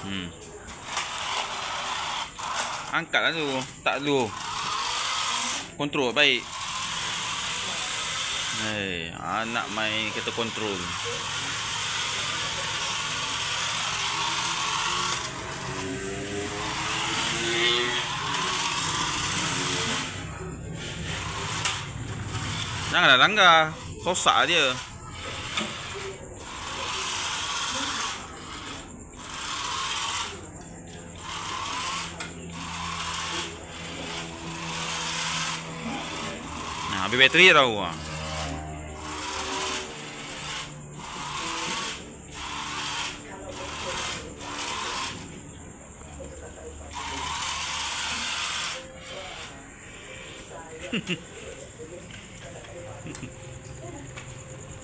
Hmm. Angkatlah tu. Tak dulu. Kontrol baik. Hei, anak main kereta kontrol. Janganlah langgar. Sosak dia. A bateri da ah. Hehehe